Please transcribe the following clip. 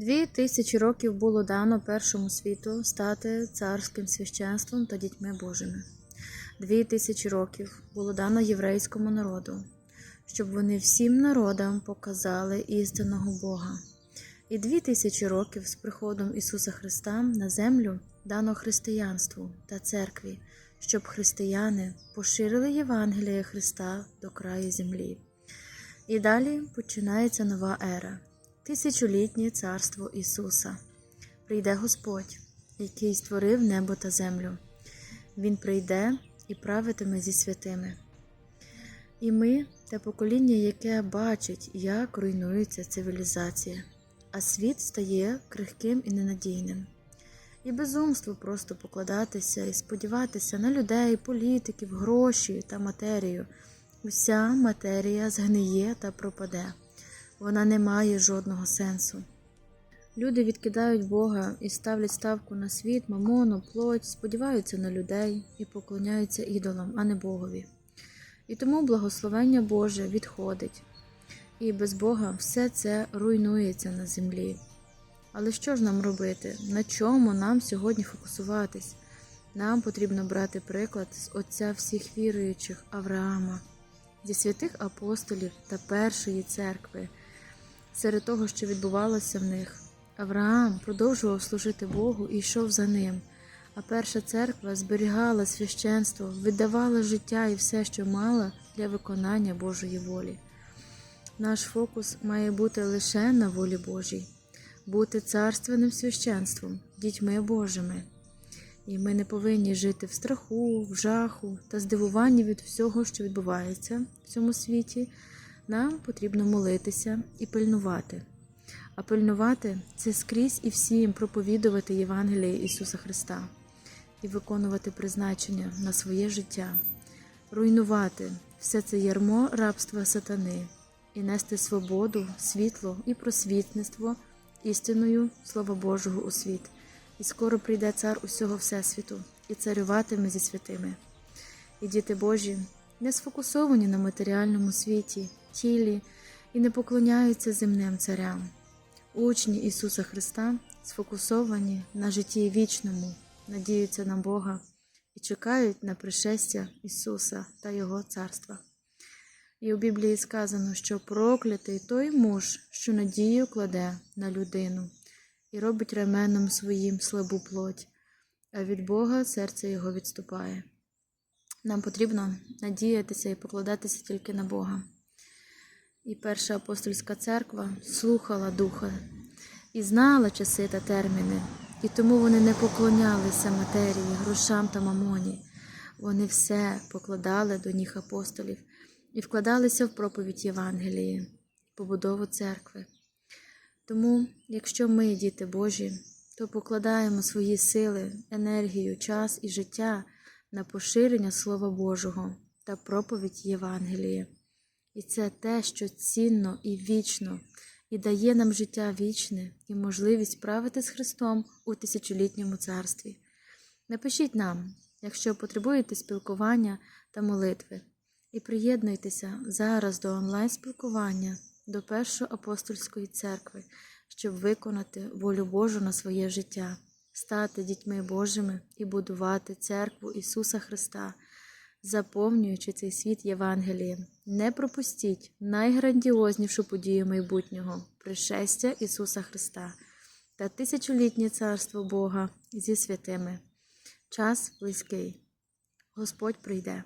Дві тисячі років було дано першому світу стати царським священством та дітьми Божими. Дві тисячі років було дано єврейському народу, щоб вони всім народам показали істинного Бога. І дві тисячі років з приходом Ісуса Христа на землю дано християнству та церкві, щоб християни поширили Євангеліє Христа до краю землі. І далі починається нова ера, тисячолітнє царство Ісуса. Прийде Господь, який створив небо та землю. Він прийде і правитиме зі святими. І ми те покоління, яке бачить, як руйнується цивілізація, а світ стає крихким і ненадійним. І безумство просто покладатися і сподіватися на людей, політиків, гроші та матерію. Уся матерія згниє та пропаде. Вона не має жодного сенсу. Люди відкидають Бога і ставлять ставку на світ, мамону, плоть, сподіваються на людей і поклоняються ідолам, а не Богові. І тому благословення Боже відходить. І без Бога все це руйнується на землі. Але що ж нам робити? На чому нам сьогодні фокусуватись? Нам потрібно брати приклад з Отця всіх віруючих Авраама, зі святих апостолів та першої церкви. Серед того, що відбувалося в них, Авраам продовжував служити Богу і йшов за ним. А перша церква зберігала священство, видавала життя і все, що мала для виконання Божої волі. Наш фокус має бути лише на волі Божій, бути царственним священством, дітьми Божими. І ми не повинні жити в страху, в жаху та здивуванні від всього, що відбувається в цьому світі. Нам потрібно молитися і пильнувати. А пильнувати це скрізь і всім проповідувати Євангеліє Ісуса Христа і виконувати призначення на своє життя, руйнувати все це ярмо рабства сатани і нести свободу, світло і просвітництво істиною Слова Божого у світ. І скоро прийде цар усього Всесвіту і царюватиме зі святими. І діти Божі не сфокусовані на матеріальному світі, тілі і не поклоняються земним царям. Учні Ісуса Христа сфокусовані на житті вічному, надіються на Бога і чекають на пришестя Ісуса та Його царства. І у Біблії сказано, що проклятий той муж, що надію кладе на людину і робить ременом своїм слабу плоть, а від Бога серце його відступає. Нам потрібно надіятися і покладатися тільки на Бога. І перша апостольська церква слухала Духа і знала часи та терміни, і тому вони не поклонялися матерії, грошам та мамоні. Вони все покладали до ніг апостолів і вкладалися в проповідь Євангелії, побудову церкви. Тому, якщо ми, діти Божі, то покладаємо свої сили, енергію, час і життя на поширення Слова Божого та проповідь Євангелії. І це те, що цінно і вічно, і дає нам життя вічне і можливість правити з Христом у тисячолітньому царстві. Напишіть нам, якщо потребуєте спілкування та молитви, і приєднуйтеся зараз до онлайн-спілкування до Першої апостольської церкви, щоб виконати волю Божу на своє життя, стати дітьми Божими і будувати церкву Ісуса Христа, заповнюючи цей світ Євангелієм. Не пропустіть найграндіознішу подію майбутнього пришестя Ісуса Христа та тисячолітнє царство Бога зі святими. Час близький. Господь прийде.